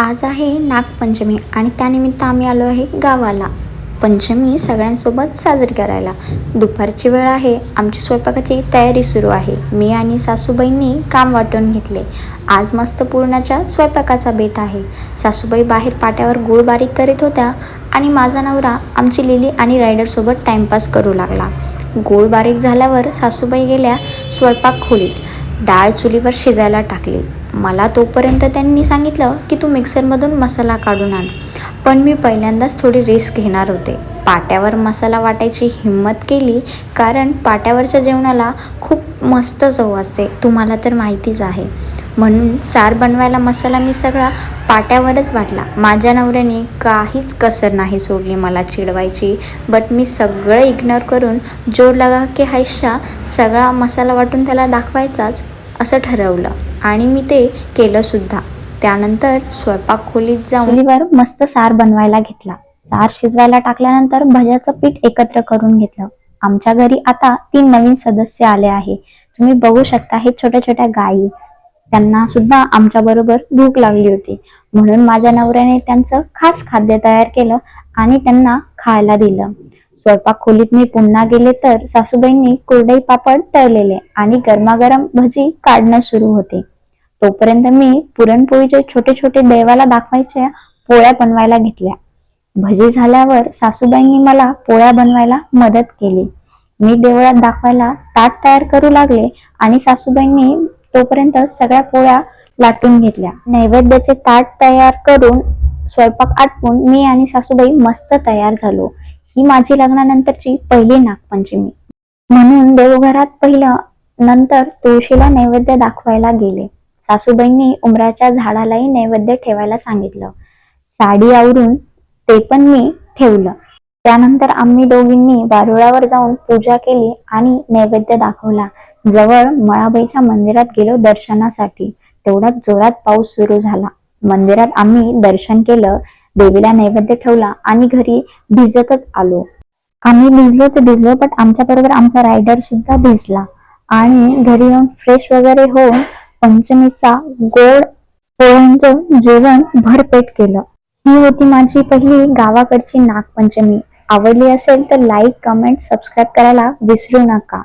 आज आहे नागपंचमी आणि त्यानिमित्त आम्ही आलो आहे गावाला. पंचमी सगळ्यांसोबत साजरी करायला. दुपारची वेळ आहे आमची स्वयंपाकाची तयारी सुरू आहे. मी आणि सासूबाईंनी काम वाटून घेतले. आज मस्त पूर्णाच्या स्वयंपाकाचा बेत आहे. सासूबाई बाहेर पाट्यावर गोळ बारीक करीत होत्या आणि माझा नवरा आमची लिली आणि रायडरसोबत टाईमपास करू लागला. गोळ बारीक झाल्यावर सासूबाई गेल्या स्वयंपाक खोलीत. डाळ चुलीवर शिजायला टाकली. मला तोपर्यंत त्यांनी सांगितलं की तू मिक्सरमधून मसाला काढून आण. पण मी पहिल्यांदाच थोडी रिस्क घेणार होते. पाट्यावर मसाला वाटायची हिंमत केली कारण पाट्यावरच्या जेवणाला खूप मस्त चव असते. तुम्हाला तर माहितीच आहे. म्हणून सार बनवायला मसाला मी सगळा पाट्यावरच वाटला. माझ्या नवऱ्याने काहीच कसर नाही सोडली मला चिडवायची बट मी सगळं इग्नोर करून जोर लगा की हैशा सगळा मसाला वाटून त्याला दाखवायचाच असं ठरवलं. आणि मी ते केलं सुद्धा. त्यानंतर स्वयंपाक खोलीत जाऊन चुलीवर मस्त सार बनवायला घेतला. सार शिजवायला टाकल्यानंतर भज्याचं पीठ एकत्र करून घेतलं. आमच्या घरी आता तीन नवीन सदस्य आले आहे. तुम्ही बघू शकता हे छोट्या छोट्या गायी त्यांना सुद्धा आमच्या बरोबर भूक लागली होती. म्हणून माझ्या नवऱ्याने त्यांचं खास खाद्य तयार केलं आणि त्यांना खायला दिलं. स्वयंपाक खोलीत मी पुन्हा गेले तर सासूबाईंनी कुरडई पापड तळलेले आणि गरमागरम भजी काढणं सुरू होते. तोपर्यंत मी पुरणपोळीचे छोटे छोटे देवाला दाखवायच्या पोळ्या बनवायला घेतल्या. भजी झाल्यावर सासूबाईंनी मला पोळ्या बनवायला मदत केली. मी देवळात दाखवायला ताट तयार करू लागले आणि सासूबाईंनी तोपर्यंत सगळ्या पोळ्या लाटून घेतल्या. नैवेद्याचे ताट तयार करून स्वयंपाक आटपून मी आणि सासूबाई मस्त तयार झालो. ही माझी लग्नानंतरची पहिली नागपंचमी. म्हणून देवघरात पहिलं नंतर तुळशीला नैवेद्य दाखवायला गेले. सासूबाईंनी उमराच्या झाडालाही नैवेद्य ठेवायला सांगितलं. साडी आवरून ते पण मी ठेवलं. त्यानंतर आम्ही दोघींनी वारुळावर जाऊन पूजा केली आणि नैवेद्य दाखवला. जवळ मळाबाईच्या मंदिरात गेलो दर्शनासाठी. तेवढ्यात जोरात पाऊस सुरू झाला. मंदिरात आम्ही दर्शन केलं. देवीला नैवेद्य ठेवला आणि घरी भिजतच आलो. आम्ही भिजलो तर भिजलो बट आमच्या बरोबर आमचा रायडर सुद्धा भिजला. आणि घरी येऊन फ्रेश वगैरे होऊन पंचमीचा गोड पोळ्यांचं जेवण भरपेट केलं. ही होती माझी पहिली गावाकडची नागपंचमी. आवडली असेल तर लाईक कमेंट सबस्क्राईब करायला विसरू नका.